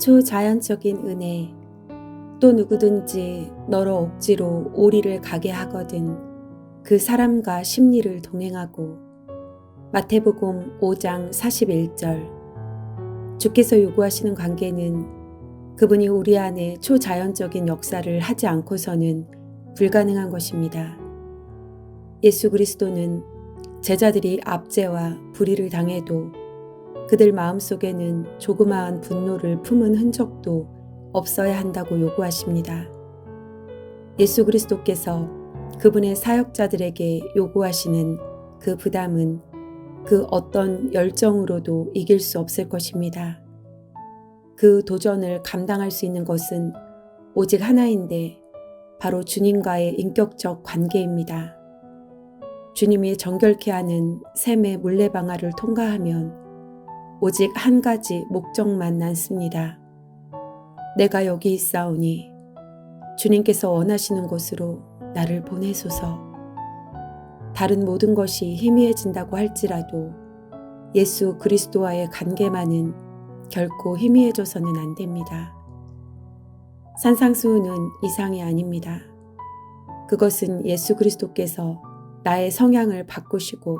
초자연적인 은혜, 또 누구든지 너로 억지로 오리를 가게 하거든 그 사람과 심리를 동행하고 마태복음 5장 41절 주께서 요구하시는 관계는 그분이 우리 안에 초자연적인 역사를 하지 않고서는 불가능한 것입니다. 예수 그리스도는 제자들이 압제와 불의를 당해도 그들 마음속에는 조그마한 분노를 품은 흔적도 없어야 한다고 요구하십니다. 예수 그리스도께서 그분의 사역자들에게 요구하시는 그 부담은 그 어떤 열정으로도 이길 수 없을 것입니다. 그 도전을 감당할 수 있는 것은 오직 하나인데 바로 주님과의 인격적 관계입니다. 주님이 정결케 하는 샘의 물레방아를 통과하면 오직 한 가지 목적만 남습니다. 내가 여기 있사오니 주님께서 원하시는 곳으로 나를 보내소서. 다른 모든 것이 희미해진다고 할지라도 예수 그리스도와의 관계만은 결코 희미해져서는 안 됩니다. 산상수훈은 이상이 아닙니다. 그것은 예수 그리스도께서 나의 성향을 바꾸시고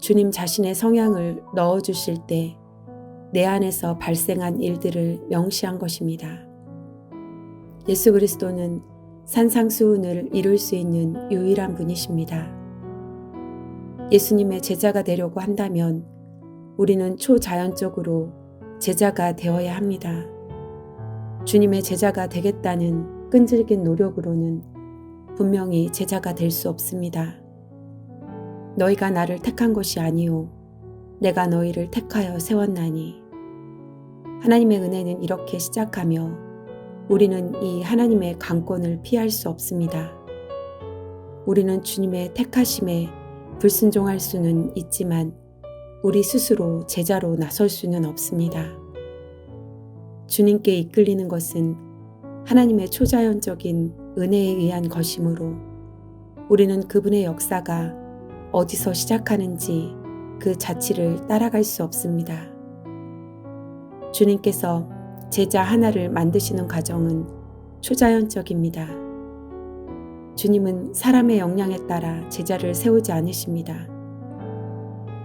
주님 자신의 성향을 넣어주실 때 내 안에서 발생한 일들을 명시한 것입니다. 예수 그리스도는 산상수훈을 이룰 수 있는 유일한 분이십니다. 예수님의 제자가 되려고 한다면 우리는 초자연적으로 제자가 되어야 합니다. 주님의 제자가 되겠다는 끈질긴 노력으로는 분명히 제자가 될 수 없습니다. 너희가 나를 택한 것이 아니요 내가 너희를 택하여 세웠나니 하나님의 은혜는 이렇게 시작하며 우리는 이 하나님의 강권을 피할 수 없습니다. 우리는 주님의 택하심에 불순종할 수는 있지만 우리 스스로 제자로 나설 수는 없습니다. 주님께 이끌리는 것은 하나님의 초자연적인 은혜에 의한 것이므로 우리는 그분의 역사가 어디서 시작하는지 그 자취를 따라갈 수 없습니다. 주님께서 제자 하나를 만드시는 과정은 초자연적입니다. 주님은 사람의 역량에 따라 제자를 세우지 않으십니다.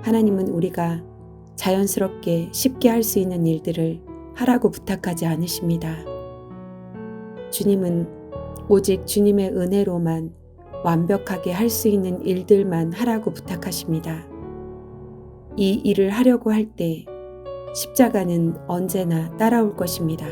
하나님은 우리가 자연스럽게 쉽게 할 수 있는 일들을 하라고 부탁하지 않으십니다. 주님은 오직 주님의 은혜로만 완벽하게 할 수 있는 일들만 하라고 부탁하십니다. 이 일을 하려고 할 때 십자가는 언제나 따라올 것입니다.